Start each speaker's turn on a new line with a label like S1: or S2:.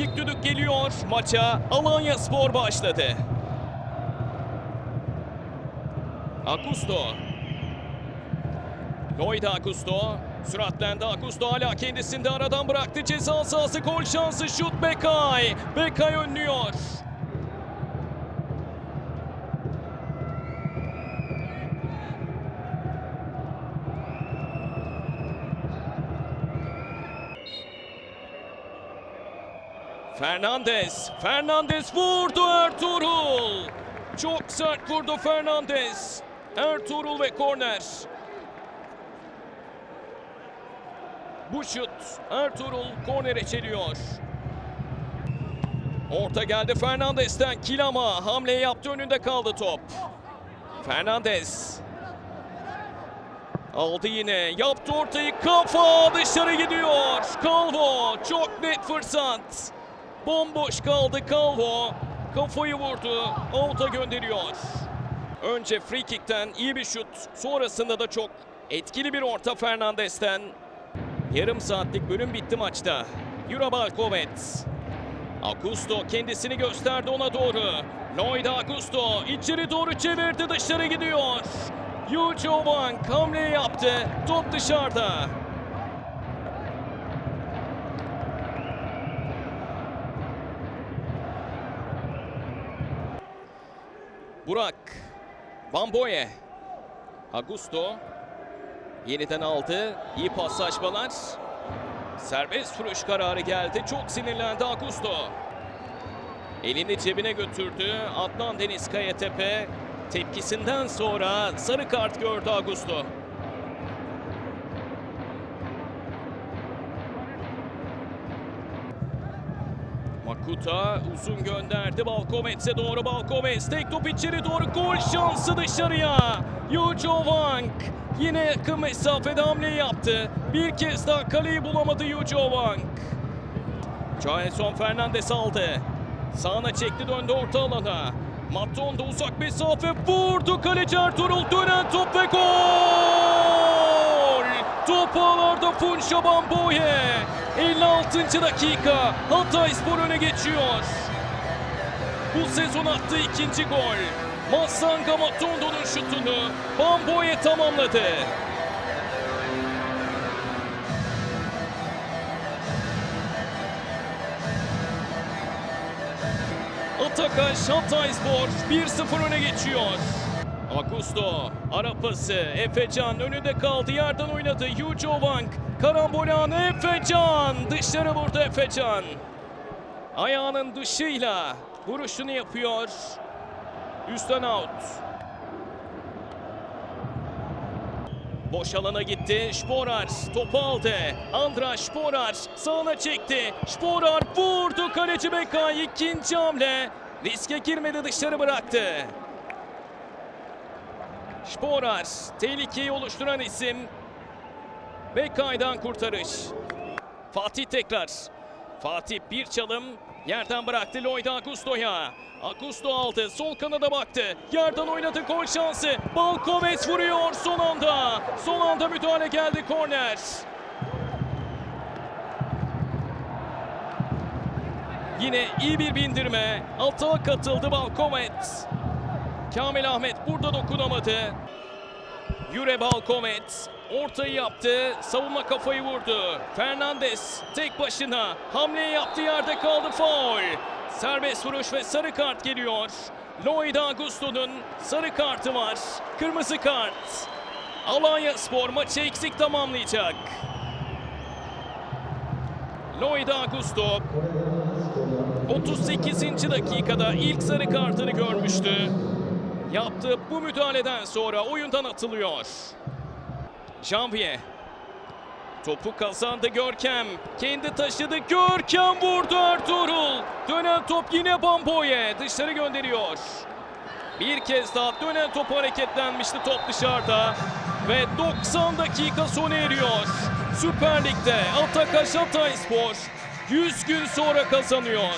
S1: İlk düdük geliyor. Maça Alanya Spor başladı. Akusto. Lloyd Akusto. Süratlendi Akusto hala kendisinde aradan bıraktı. Ceza sahası gol şansı şut Bekay. Bekay önlüyor. Fernandez. Fernandez vurdu Ertuğrul. Çok sert vurdu Fernandez. Ertuğrul ve korner. Bu şut Ertuğrul kornere çeliyor. Orta geldi Fernandez'ten Kilama hamle yaptı önünde kaldı top. Fernandez aldı yine yaptı ortayı kafa dışarı gidiyor. Calvo çok net fırsat. Bomboş kaldı Calvo. Kafayı vurdu. Out'a gönderiyor. Önce free kickten iyi bir şut. Sonrasında da çok etkili bir orta Fernandez'ten. Yarım saatlik bölüm bitti maçta. Jura Balkovets. Akusto kendisini gösterdi ona doğru. Lloyd Akusto içeri doğru çevirdi dışarı gidiyor. Yujo Wang hamle yaptı. Top dışarıda. Burak. Bamboye. Augusto. Yeniden aldı. İyi paslaşmalar. Serbest vuruş kararı geldi. Çok sinirlendi Augusto. Elini cebine götürdü. Adnan Deniz Kayatepe tepkisinden sonra sarı kart gördü Augusto. Makuta uzun gönderdi Balkovets'e doğru Balkovets tek top içeri doğru gol şansı dışarıya. Yujo Wang yine yakın mesafede hamle yaptı. Bir kez daha kaleyi bulamadı Yujo Wang. Jailson Fernandez aldı. Sağına çekti döndü orta alana. Maton da uzak mesafe vurdu. Kaleci Ertuğrul dönen top ve gol! Top ağlarda Funşa Bamboye. 56. dakika Hatay Spor öne geçiyor. Bu sezon attığı ikinci gol. Massanga Matondo'nun şutunu Bamboye tamamladı. Atakaş Hatay Spor 1-0 öne geçiyor. Augusto ara pası Efecan önünde kaldı yerden oynadı Yujo Wang karambolan Efecan dışarı vurdu Efecan ayağının dışıyla vuruşunu yapıyor üstten out Boş alana gitti. Sporar topu aldı. Andra Sporar sağına çekti. Sporar vurdu. Kaleci Bekay ikinci hamle. Riske girmedi dışarı bıraktı. Sporar tehlikeyi oluşturan isim. Bekay'dan kurtarış. Fatih tekrar. Fatih bir çalım yerden bıraktı Lloyd Augusto'ya. Augusto aldı. Sol kanada baktı. Yerden oynadı gol şansı. Balkovets vuruyor son anda. Son anda müdahale geldi korner. Yine iyi bir bindirme. Atağa katıldı Balkovets. Kamil Ahmet burada dokunamadı. Yüre Balkovets ortayı yaptı. Savunma kafayı vurdu. Fernandez tek başına hamle yaptı yerde kaldı faul. Serbest vuruş ve sarı kart geliyor. Lloyd Augusto'nun sarı kartı var. Kırmızı kart. Alanya Spor maçı eksik tamamlayacak. Lloyd Augusto 38. dakikada ilk sarı kartını görmüştü. Yaptığı bu müdahaleden sonra oyundan atılıyor. Janvier. Topu kazandı Görkem. Kendi taşıdı. Görkem vurdu Ertuğrul. Dönen top yine Bamboye. Dışarı gönderiyor. Bir kez daha dönen top hareketlenmişti. Top dışarıda. Ve 90 dakika sona eriyor. Süper Lig'de Atakaş Hatayspor 100 gün sonra kazanıyor.